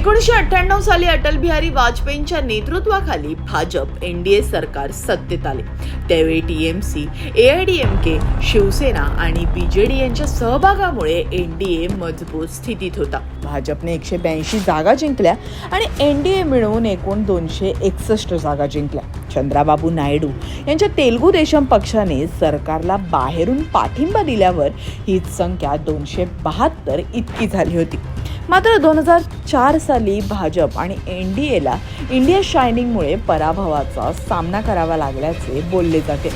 एकोणीसशे अठ्ठ्याण्णव साली अटल बिहारी वाजपेयींच्या नेतृत्वाखाली भाजप एनडीए सरकार सत्तेत आले. त्यावेळी टीएमसी एआयडीएमके शिवसेना आणि बीजेडी यांच्या सहभागामुळे एनडीए मजबूत स्थितीत होता. भाजपने एकशे ब्याऐंशी जागा जिंकल्या आणि एनडीए मिळवून एकूण दोनशे एकसष्ट जागा जिंकल्या. चंद्राबाबू नायडू यांच्या तेलगू देशम पक्षाने सरकारला बाहेरून पाठिंबा दिल्यावर ही संख्या दोनशे बहात्तर इतकी झाली होती. मात्र दोन हजार चार साली भाजप आणि एन डी एला इंडिया शायनिंगमुळे पराभवाचा सामना करावा लागल्याचे बोलले जाते.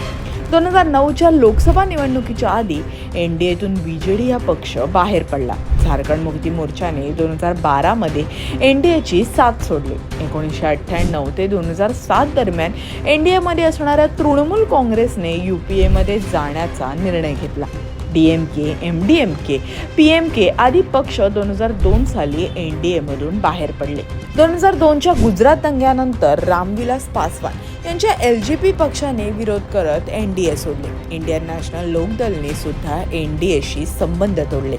दोन हजार नऊच्या लोकसभा निवडणुकीच्या आधी N D एतून B J D हा पक्ष बाहेर पडला. झारखंड मुक्ती मोर्चाने दोन हजार बारामध्ये एन डी एची साथ सोडली. एकोणीसशे अठ्ठ्याण्णव ते दोन हजार सात दरम्यान एन डी एमध्ये असणाऱ्या तृणमूल काँग्रेसने यू पी एमध्ये जाण्याचा निर्णय घेतला. D M K M D M K P M K आदी पक्ष दोन हजार दोन साली एन डी एमधून बाहेर पडले. दोन हजार दोनच्या गुजरात दंग्यानंतर रामविलास पासवान यांच्या एल जी पी पक्षाने विरोध करत एन डी ए सोडले. इंडियन नॅशनल लोकदलने सुद्धा एन डी एशी संबंध तोडले.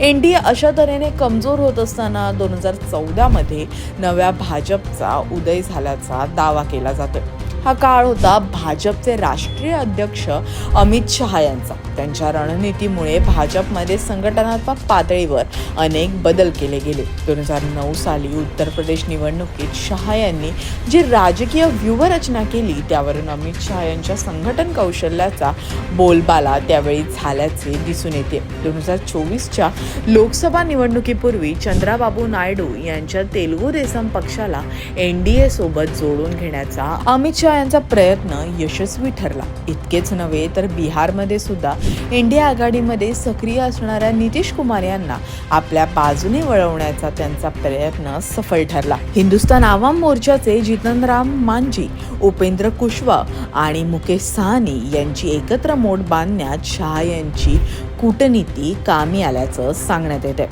एन डी ए अशा तऱ्हेने कमजोर होत असताना दोन हजार चौदामध्ये नव्या भाजपचा उदय झाल्याचा दावा केला जातोय. हा काळ होता भाजपचे राष्ट्रीय अध्यक्ष अमित शहा यांचा. त्यांच्या रणनीतीमुळे भाजपमध्ये संघटनात्मक पातळीवर अनेक बदल केले गेले. दोन हजार नऊ साली उत्तर प्रदेश निवडणुकीत शहा यांनी जी राजकीय व्यूहरचना केली त्यावरून अमित शहा यांच्या संघटन कौशल्याचा बोलबाला त्यावेळी झाल्याचे दिसून येते. दोन हजार चोवीसच्या लोकसभा निवडणुकीपूर्वी चंद्राबाबू नायडू यांच्या तेलुगू देसम पक्षाला एन डी ए सोबत जोडून घेण्याचा अमित शहा यांचा प्रयत्न यशस्वी ठरला. इतकेच नव्हे तर बिहारमध्ये सुद्धा इंडिया आघाडीमध्ये सक्रिय असणाऱ्या नितीश कुमार यांना आपल्या बाजूने वळवण्याचा त्यांचा प्रयत्न सफल ठरला. हिंदुस्थान आवाम मोर्चाचे जितनराम मांझी उपेंद्र कुशवा आणि मुकेश साहनी यांची एकत्र मोड बांधण्यात शहा यांची कूटनीती कामी आल्याचं सांगण्यात येते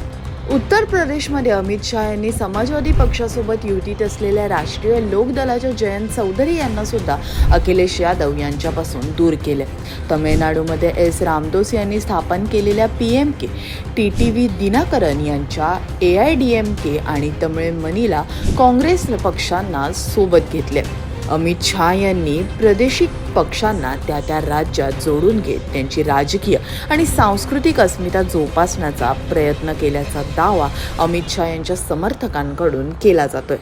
उत्तर प्रदेशमध्ये अमित शहा यांनी समाजवादी पक्षासोबत युतीत असलेल्या राष्ट्रीय लोकदलाच्या जयंत चौधरी यांना सुद्धा अखिलेश यादव यांच्यापासून दूर केले. तमिळनाडूमध्ये एस रामदोस यांनी स्थापन केलेल्या P M K T T V Dhinakaran यांच्या A I D M K आणि तमिळ मनीला काँग्रेस पक्षांना सोबत घेतले. अमित शहा यांनी प्रादेशिक पक्षांना त्या त्या राज्यात जोडून घेत त्यांची राजकीय आणि सांस्कृतिक अस्मिता जोपासण्याचा प्रयत्न केल्याचा दावा अमित शहा यांच्या समर्थकांकडून केला जातोय.